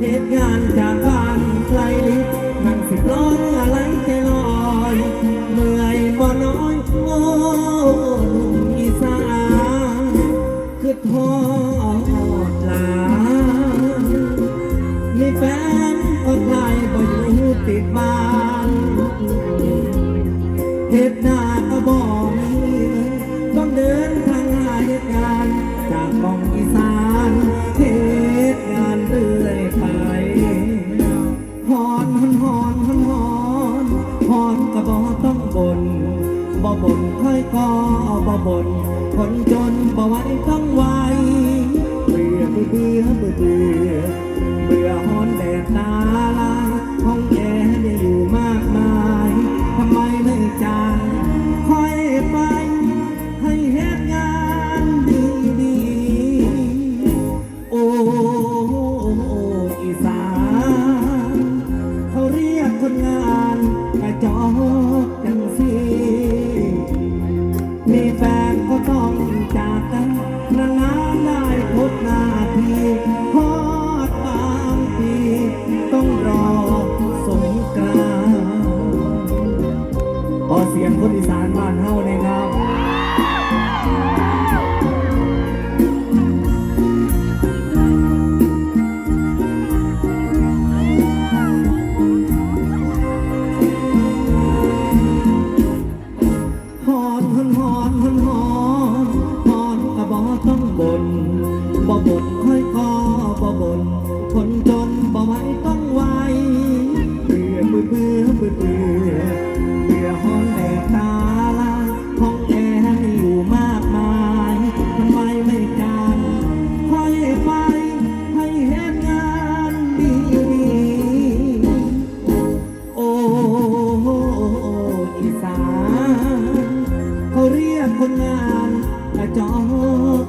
เหตุงานจากบ้านไกลลิบนั่งสิบล้อเมื่อไหลใจลอยเมื่อยบ่น้อยโอ้หนุ่มอีสานคือทอดลามีแฟนคนไทยบ่อยู่ติดบ้านเหตุหน้าก็บอกมีต้องเดินทางหาเหตุการณ์จากกองอีสาน ก็บ่ต้องบนบ่บนค่อยก็บ่บนคนจนบ่ไหวต้องไหวเบื่อเบื่อเบื่อเบื่อเบื่อฮอหอนแดดตา มีแฟน ต้องบนบ่บนค่อยคอบ่บนคนจนบ่ไหวต้องไหวเบื่อเบื่อเบื่อเบื่อเบื่อห้องแอบตาลาห้องแอร์อยู่มากมายทำไมไม่การค่อยไปให้เห็นงานดีดีโอ้อีสานเขาเรียกคนงานกระจอก